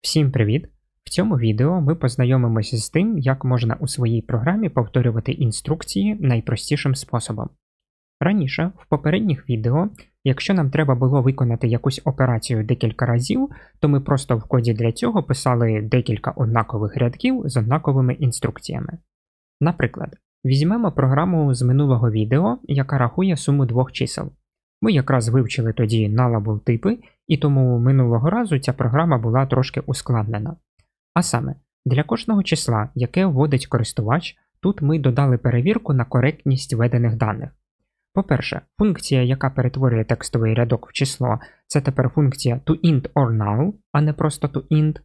Всім привіт! В цьому відео ми познайомимося з тим, як можна у своїй програмі повторювати інструкції найпростішим способом. Раніше, в попередніх відео, якщо нам треба було виконати якусь операцію декілька разів, то ми просто в коді для цього писали декілька однакових рядків з однаковими інструкціями. Наприклад, візьмемо програму з минулого відео, яка рахує суму двох чисел. Ми якраз вивчили тоді nullable типи, і тому минулого разу ця програма була трошки ускладнена. А саме, для кожного числа, яке вводить користувач, тут ми додали перевірку на коректність введених даних. По-перше, функція, яка перетворює текстовий рядок в число, це тепер функція toInt or null, а не просто toInt.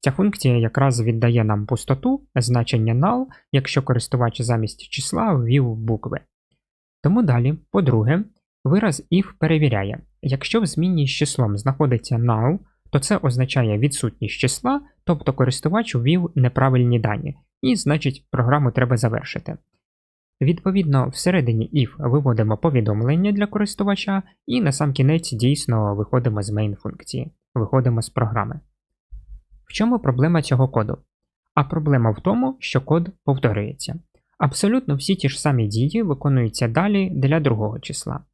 Ця функція якраз віддає нам пустоту, значення null, якщо користувач замість числа ввів букви. Тому далі, по-друге, вираз if перевіряє, якщо в змінній з числом знаходиться null, то це означає відсутність числа, тобто користувач ввів неправильні дані, і значить програму треба завершити. Відповідно, всередині if виводимо повідомлення для користувача, і на сам кінець дійсно виходимо з main функції, виходимо з програми. В чому проблема цього коду? А проблема в тому, що код повторюється. Абсолютно всі ті ж самі дії виконуються далі для другого числа.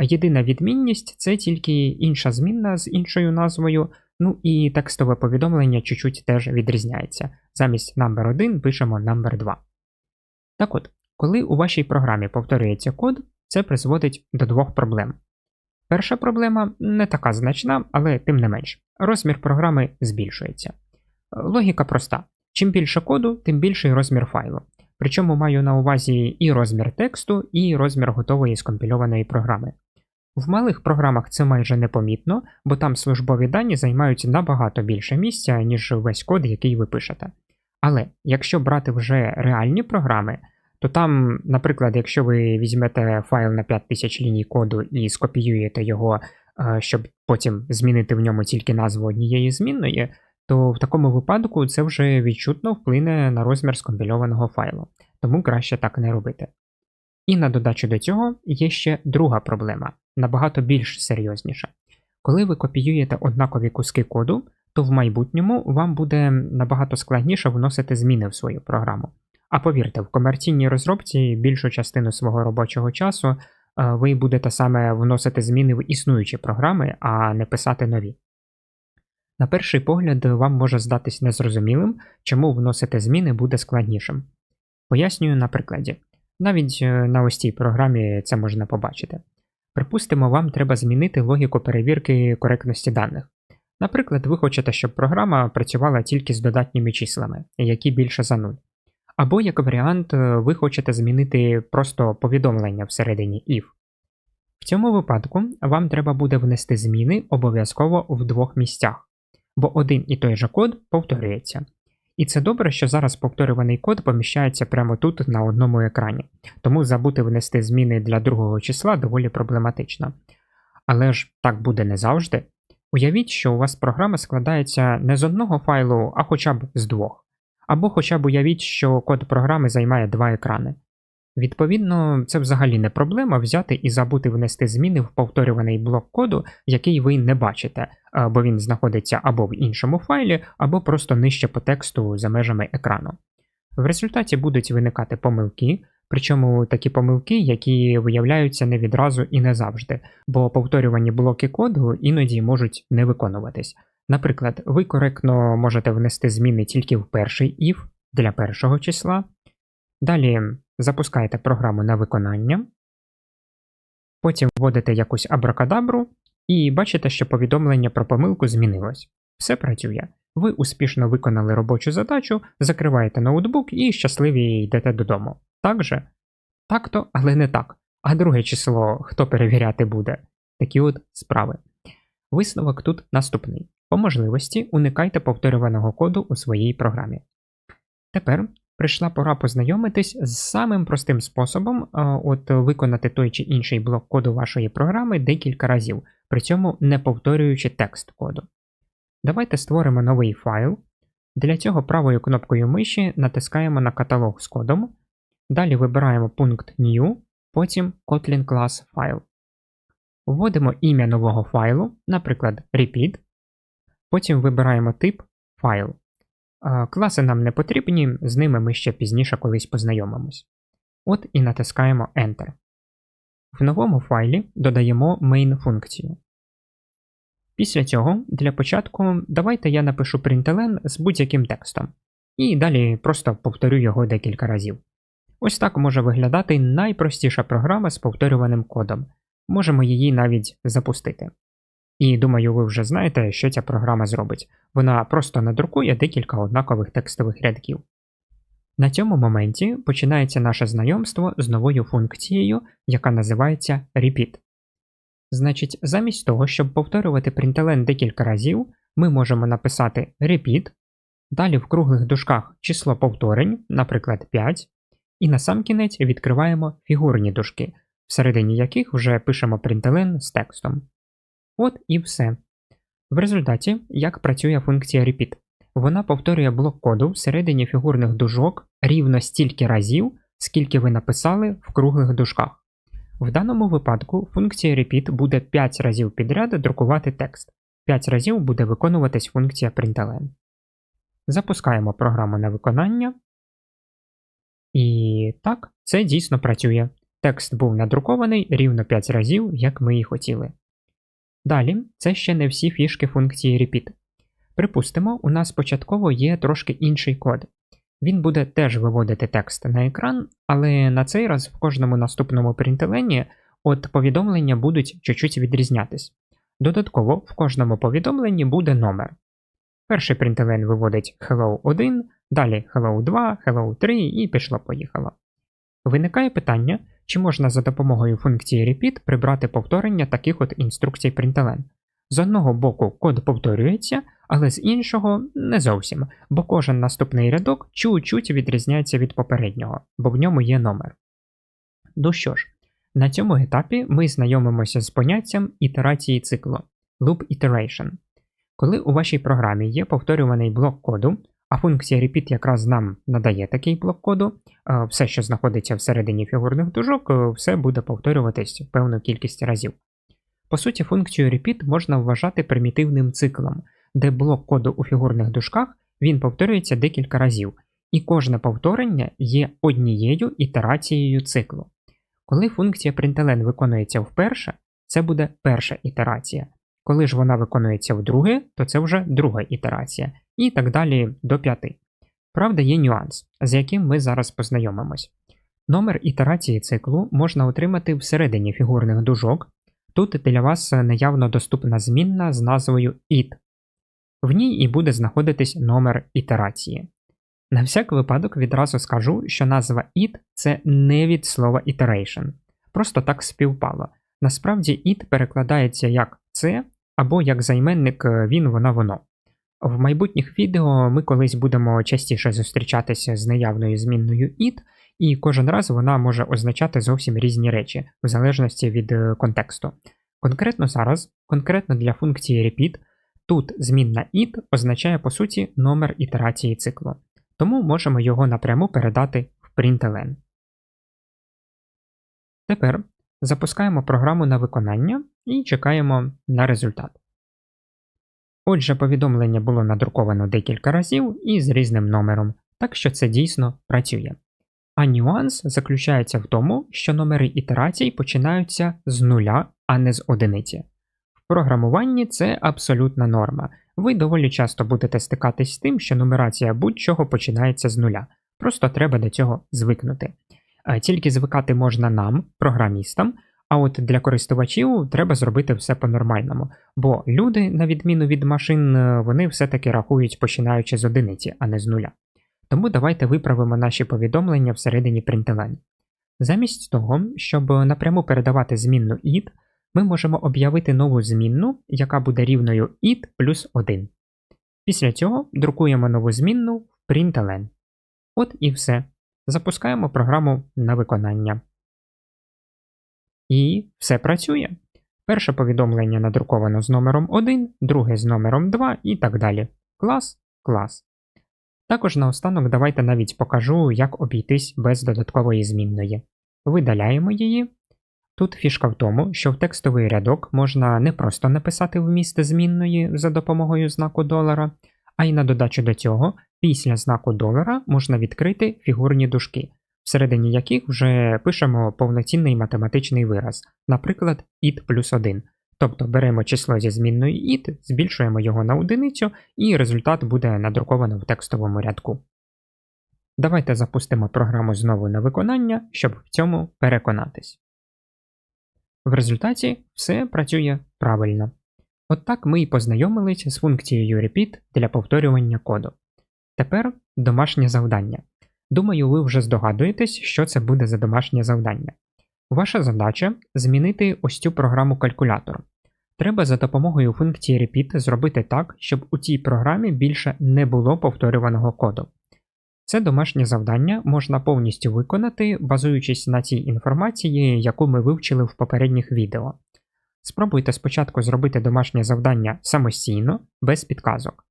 Єдина відмінність це тільки інша змінна з іншою назвою, ну і текстове повідомлення чуть-чуть теж відрізняється. Замість number 1 пишемо number 2. Так от, коли у вашій програмі повторюється код, це призводить до двох проблем. Перша проблема не така значна, але тим не менш, розмір програми збільшується. Логіка проста: чим більше коду, тим більший розмір файлу. Причому маю на увазі і розмір тексту, і розмір готової скомпільованої програми. В малих програмах це майже непомітно, бо там службові дані займають набагато більше місця, ніж весь код, який ви пишете. Але якщо брати вже реальні програми, то там, наприклад, якщо ви візьмете файл на 5000 ліній коду і скопіюєте його, е, щоб потім змінити в ньому тільки назву однієї змінної, то в такому випадку це вже відчутно вплине на розмір скомпільованого файлу, тому краще так не робити. І на додачу до цього є ще друга проблема, набагато більш серйозніша. Коли ви копіюєте однакові куски коду, то в майбутньому вам буде набагато складніше вносити зміни в свою програму. А повірте, в комерційній розробці більшу частину свого робочого часу е, ви будете саме вносити зміни в існуючі програми, а не писати нові. На перший погляд, вам може здатись незрозумілим, чому вносити зміни буде складнішим. Пояснюю на прикладі. Навіть е, на ось цій програмі це можна побачити. Припустимо, вам треба змінити логіку перевірки коректності даних. Наприклад, ви хочете, щоб програма працювала тільки з додатніми числами, які більше за 0. Або, як варіант, е, ви хочете змінити просто повідомлення всередині if. В цьому випадку вам треба буде внести зміни обов'язково в двох місцях, бо один і той же код повторюється. І це добре, що зараз повторюваний код поміщається прямо тут на одному екрані, тому забути внести зміни для другого числа доволі проблематично. Але ж так буде не завжди. Уявіть, що у вас програма складається не з одного файлу, а хоча б з двох. Або хоча б уявіть, що код програми займає два екрани. Відповідно, це взагалі не проблема взяти і забути внести зміни в повторюваний блок коду, який ви не бачите, бо він знаходиться або в іншому файлі, або просто нижче по тексту за межами екрану. В результаті будуть виникати помилки, причому такі помилки, які виявляються не відразу і не завжди, бо повторювані блоки коду іноді можуть не виконуватись. Наприклад, ви коректно можете внести зміни тільки в перший if для першого числа. Далі запускаєте програму на виконання, потім вводите якусь абракадабру, і бачите, що повідомлення про помилку змінилось. Все працює. Ви успішно виконали робочу задачу, закриваєте ноутбук і щасливі йдете додому. Так же? Так-то, але не так. А друге число хто перевіряти буде? Такі от справи. Висновок тут наступний. По можливості уникайте повторюваного коду у своїй програмі. Тепер прийшла пора познайомитись з самим простим способом от виконати той чи інший блок коду вашої програми декілька разів, при цьому не повторюючи текст коду. Давайте створимо новий файл. Для цього правою кнопкою миші натискаємо на каталог з кодом, Далі вибираємо пункт New, потім Kotlin Class File. Вводимо ім'я нового файлу, наприклад, repeat. Потім вибираємо тип файл. Класи нам не потрібні, з ними ми ще пізніше колись познайомимось. От і натискаємо Enter. В новому файлі додаємо main функцію. Після цього, для початку, давайте я напишу println з будь-яким текстом, і далі просто повторю його декілька разів. Ось так може виглядати найпростіша програма з повторюваним кодом. Можемо її навіть запустити. І думаю, ви вже знаєте, що ця програма зробить. Вона просто надрукує декілька однакових текстових рядків. На цьому моменті починається наше знайомство з новою функцією, яка називається repeat. Значить, замість того, щоб повторювати println декілька разів, ми можемо написати repeat, далі в круглих дужках число повторень, наприклад, 5, і на сам кінець відкриваємо фігурні дужки, всередині яких вже пишемо println з текстом. От і все. В результаті, як працює функція repeat, вона повторює блок коду всередині фігурних дужок рівно стільки разів, скільки ви написали в круглих дужках. В даному випадку функція repeat буде 5 разів підряд друкувати текст, 5 разів буде виконуватись функція println. Запускаємо програму на виконання. І так, це дійсно працює. Текст був надрукований рівно 5 разів, як ми і хотіли. Далі, це ще не всі фішки функції repeat. Припустимо, у нас спочатково є трошки інший код. Він буде теж виводити текст на екран, але на цей раз в кожному наступному принтелені от повідомлення будуть чуть-чуть відрізнятись. Додатково в кожному повідомленні буде номер. Перший принтелен виводить hello 1, далі hello 2, hello 3 і пішло-поїхало. Виникає питання, чи можна за допомогою функції repeat прибрати повторення таких от інструкцій println. З одного боку код повторюється, але з іншого не зовсім, бо кожен наступний рядок чуть-чуть відрізняється від попереднього, бо в ньому є номер. Ну що ж, на цьому етапі ми знайомимося з поняттям ітерації циклу loop iteration. Коли у вашій програмі є повторюваний блок коду, а функція repeat якраз нам надає такий блок коду, все, що знаходиться всередині фігурних дужок, все буде повторюватись певну кількість разів. По суті, функцію repeat можна вважати примітивним циклом, де блок коду у фігурних дужках він повторюється декілька разів, і кожне повторення є однією ітерацією циклу. Коли функція println виконується вперше, це буде перша ітерація. Коли ж вона виконується вдруге, то це вже друга ітерація, і так далі до п'яти. Правда, є нюанс, з яким ми зараз познайомимось. Номер ітерації циклу можна отримати всередині фігурних дужок. Тут для вас наявно доступна змінна з назвою it. В ній і буде знаходитись номер ітерації. На всяк випадок відразу скажу, що назва it це не від слова iteration. Просто так співпало. Насправді it перекладається як це або як займенник він, вона, воно. В майбутніх відео ми колись будемо частіше зустрічатися з наявною змінною it, і кожен раз вона може означати зовсім різні речі, в залежності від е, контексту. Конкретно зараз, конкретно для функції repeat, тут змінна it означає по суті номер ітерації циклу, тому можемо його напряму передати в println. Тепер запускаємо програму на виконання і чекаємо на результат. Отже, повідомлення було надруковано декілька разів і з різним номером, так що це дійсно працює. А нюанс заключається в тому, що номери ітерацій починаються з нуля, а не з одиниці. В програмуванні це абсолютна норма. Ви доволі часто будете стикатись з тим, що нумерація будь-чого починається з нуля, просто треба до цього звикнути. Тільки звикати можна нам, програмістам, а от для користувачів треба зробити все по-нормальному, бо люди, на відміну від машин, е, вони все-таки рахують починаючи з одиниці, а не з нуля. Тому давайте виправимо наші повідомлення всередині println. Замість того, щоб напряму передавати змінну id, ми можемо об'явити нову змінну, яка буде рівною id плюс 1. Після цього друкуємо нову змінну в println. От і все. Запускаємо програму на виконання. І все працює. Перше повідомлення надруковано з номером 1, друге з номером 2 і так далі. Клас, клас. Також наостанок давайте навіть покажу, як обійтись без додаткової змінної. Видаляємо її. Тут фішка в тому, що в текстовий рядок можна не просто написати вміст змінної за допомогою знаку долара, а й на додачу до цього, після знаку долара можна відкрити фігурні дужки, всередині яких вже пишемо повноцінний математичний вираз, наприклад, id плюс 1. Тобто беремо число зі змінною id, збільшуємо його на одиницю, і результат буде надруковано в текстовому рядку. Давайте запустимо програму знову на виконання, щоб в цьому переконатись. В результаті все працює правильно. От так ми і познайомились з функцією repeat для повторювання коду. Тепер домашнє завдання. Думаю, ви вже здогадуєтесь, що це буде за домашнє завдання. Ваша задача змінити ось цю програму калькулятор. Треба за допомогою функції repeat зробити так, щоб у цій програмі більше не було повторюваного коду. Це домашнє завдання можна повністю виконати, базуючись на цій інформації, яку ми вивчили в попередніх відео. Спробуйте спочатку зробити домашнє завдання самостійно, без підказок.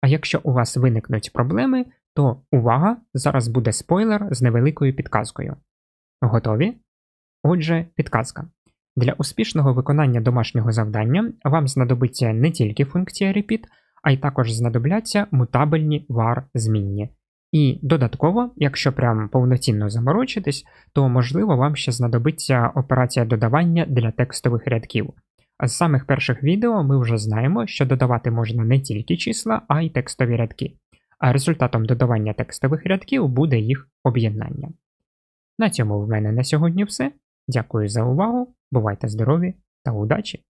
А якщо у вас виникнуть проблеми, то увага! Зараз буде спойлер з невеликою підказкою. Готові? Отже, підказка. Для успішного виконання домашнього завдання вам знадобиться не тільки функція repeat, а й також знадобляться мутабельні var змінні. І додатково, якщо прям повноцінно заморочитись, то можливо вам ще знадобиться операція додавання для текстових рядків. А з самих перших відео ми вже знаємо, що додавати можна не тільки числа, а й текстові рядки. А результатом додавання текстових рядків буде їх об'єднання. На цьому в мене на сьогодні все. Дякую за увагу, бувайте здорові та удачі!